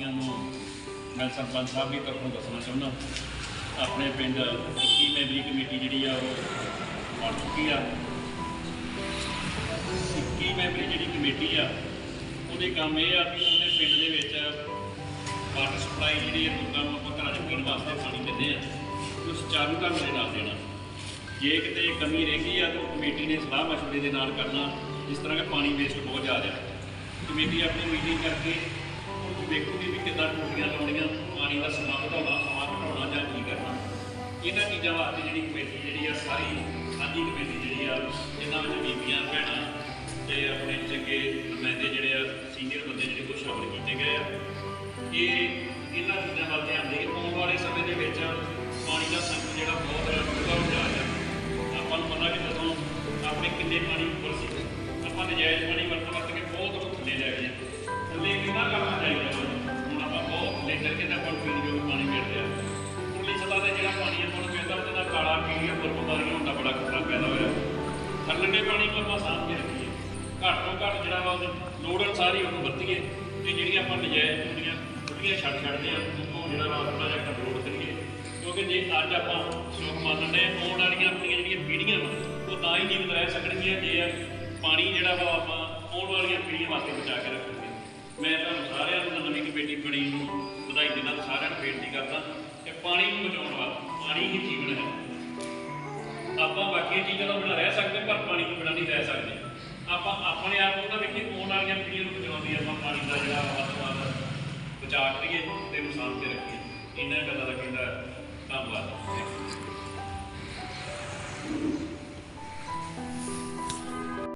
ਵਾਸੀਆਂ ਨੂੰ ਮੈਂ ਸਰਪੰਚ ਸਾਹਿਬ ਦੀ ਤਰਫੋਂ ਦੱਸਣਾ ਚਾਹੁੰਦਾ ਆਪਣੇ ਪਿੰਡ 21 ਮੈਂਬਰੀ ਕਮੇਟੀ ਜਿਹੜੀ ਆ, ਉਹ ਬਣ ਚੁੱਕੀ ਆ। 21 ਮੈਂਬਰੀ ਜਿਹੜੀ ਕਮੇਟੀ ਆ, ਉਹਦੇ ਕੰਮ ਇਹ ਆ ਵੀ ਉਹਦੇ ਪਿੰਡ ਦੇ ਵਿੱਚ ਵਾਟਰ ਸਪਲਾਈ ਜਿਹੜੀ ਹੈ ਲੋਕਾਂ ਨੂੰ ਆਪਾਂ ਘਰਾਂ 'ਚ ਪੀਣ ਵਾਸਤੇ ਪਾਣੀ ਦਿੰਦੇ ਆ। ਉਸ ਚਾਰੂ ਢੰਗ ਦੇ ਨਾਲ ਦੇਣਾ। ਜੇ ਕਿਤੇ ਕਮੀ ਰਹਿੰਦੀ ਆ, ਤਾਂ ਕਮੇਟੀ ਨੇ ਸਲਾਹ ਮਸ਼ਵਰੇ ਦੇ ਨਾਲ ਕਰਨਾ, ਜਿਸ ਤਰ੍ਹਾਂ ਕਿ ਪਾਣੀ ਵੇਸਟ ਬਹੁਤ ਜ਼ਿਆਦਾ ਹੈ ਕਮੇਟੀ ਆਪਣੀ ਮੀਟਿੰਗ ਕਰਕੇ ਉਹ ਵੇਖੂਗੀ ਵੀ ਕਿੱਦਾਂ ਟੂਟੀਆਂ ਲਾਉਣੀਆਂ ਪਾਣੀ ਦਾ ਸਮਾਂ ਵਧਾਉਣਾ ਸਮਾਂ ਘਟਾਉਣਾ ਜਾਂ ਕੀ ਕਰਨਾ। ਇਹਨਾਂ ਚੀਜ਼ਾਂ ਵਾਸਤੇ ਜਿਹੜੀ ਕਮੇਟੀ ਜਿਹੜੀ ਆ, ਸਾਰੀ ਸਾਂਝੀ ਕਮੇਟੀ ਜਿਹੜੀ ਆ ਇਹਨਾਂ ਵਿੱਚ ਬੀਬੀਆਂ, ਭੈਣਾਂ ਤੇ ਆਪਣੇ ਚੰਗੇ ਨੁਮਾਇੰਦੇ ਜਿਹੜੇ ਆ ਸੀਨੀਅਰ ਬੰਦੇ ਜਿਹੜੇ ਕੁਝ ਸ਼ਾਮਲ ਕੀਤੇ ਗਏ ਆ। ਇਹ ਇਹਨਾਂ ਚੀਜ਼ਾਂ ਵੱਲ ਧਿਆਨ ਦੇ ਆਉਣ ਵਾਲੇ ਸਮੇਂ ਦੇ ਵਿੱਚ ਪਾਣੀ ਦਾ ਸੰਕਟ ਜਿਹੜਾ ਬਹੁਤ ਡੂੰਘਾ ਹੋ ਜਾ ਰਿਹਾ। ਆਪਾਂ ਨੂੰ ਪਤਾ ਕਿ ਜਦੋਂ ਆਪਣੇ ਕਿੰਨੇ ਪਾਣੀ ਉੱਪਰ ਸੀ, ਆਪਾਂ ਨਜਾਇਜ਼ ਪਾਣੀ ਵਰਤ ਵਰਤ ਕੇ ਬਹੁਤ ਨੂੰ ਥੱਲੇ ਲੈ ਗਏ। ਜਿਹੜਾ ਪਾਣੀ ਆਪਾਂ ਨੂੰ ਮਿਲਦਾ ਉਹਦੇ ਕਾਲਾ ਪੀਲੀਆ ਹੋਰ ਬਿਮਾਰੀਆਂ ਹੋਣ ਦਾ ਬੜਾ ਖਤਰਾ ਪੈਦਾ ਹੋਇਆ। ਥੱਲੜੇ ਪਾਣੀ ਨੂੰ ਆਪਾਂ ਸਾਂਭ ਕੇ ਰੱਖੀਏ। ਘੱਟ ਤੋਂ ਘੱਟ ਜਿਹੜਾ ਵਾ ਉਹਦੀ ਲੋੜ ਅਨੁਸਾਰ ਹੀ ਉਹਨੂੰ ਵਰਤੀਏ। ਤੇ ਜਿਹੜੀਆਂ ਆਪਾਂ ਨਜਾਇਜ਼ ਹੁੰਦੀਆਂ ਛੁੱਟੀਆਂ ਛੱਡ ਛੱਡਦੇ ਆ, ਉਹ ਜਿਹੜਾ ਵਾ ਥੋੜਾ ਜਿਹਾ ਕੰਟਰੋਲ ਕਰੀਏ। ਕਿਉਂਕਿ ਜੇ ਅੱਜ ਆਪਾਂ ਸੁੱਖ ਮੰਨਦੇ ਆਉਣ ਵਾਲੀਆਂ ਆਪਣੀਆਂ ਜਿਹੜੀਆਂ ਪੀੜ੍ਹੀਆਂ ਵਾ, ਉਹ ਤਾਂ ਹੀ ਜੀਵਤ ਰਹਿ ਸਕਣਗੀਆਂ ਜੇ ਪਾਣੀ ਜਿਹੜਾ ਵਾ ਆਪਾਂ ਆਉਣ ਵਾਲੀਆਂ ਪੀੜ੍ਹੀਆਂ ਵਾਸਤੇ ਬਚਾ ਕੇ ਰੱਖਾਂਗੇ ਮੈਂ ਤੁਹਾਨੂੰ ਸਾਰਿਆਂ ਨੂੰ ਨਵੀਂ ਕਮੇਟੀ ਬਣੀ ਨੂੰ ਵਧਾਈ ਦਿੰਦਾ, ਸਾਰਿਆਂ ਨੂੰ ਬੇਨਤੀ ਕਰਦਾ ਕਿ ਪਾਣੀ ਨੂੰ ਬਚਾਉਣ ਵਾਲਾ ਪਾਣੀ ਹੀ ਜੀਵਨ ਹੈ। ਆਪਾਂ ਬਾਕੀ ਚੀਜ਼ਾਂ ਤੋਂ ਬਿਨਾਂ ਰਹਿ ਸਕਦੇ, ਪਰ ਪਾਣੀ ਤੋਂ ਬਿਨਾਂ ਨਹੀਂ ਰਹਿ ਸਕਦੇ। ਆਪਾਂ ਆਪਣੇ ਆਪ ਨੂੰ ਤਾਂ ਵੇਖੀ ਆਉਣ ਵਾਲੀਆਂ ਪੀੜ੍ਹੀਆਂ ਨੂੰ ਬਚਾਉਂਦੀ ਆਪਾਂ ਪਾਣੀ ਦਾ ਜਿਹੜਾ ਵੱਧ ਤੋਂ ਵੱਧ ਬਚਾ ਕਰੀਏ ਤੇ ਇਹਨੂੰ ਸਾਂਭ ਰੱਖੀਏ। ਇੰਨਾ ਗੱਲਾਂ ਦਾ ਕਹਿੰਦਾ ਧੰਨਵਾਦ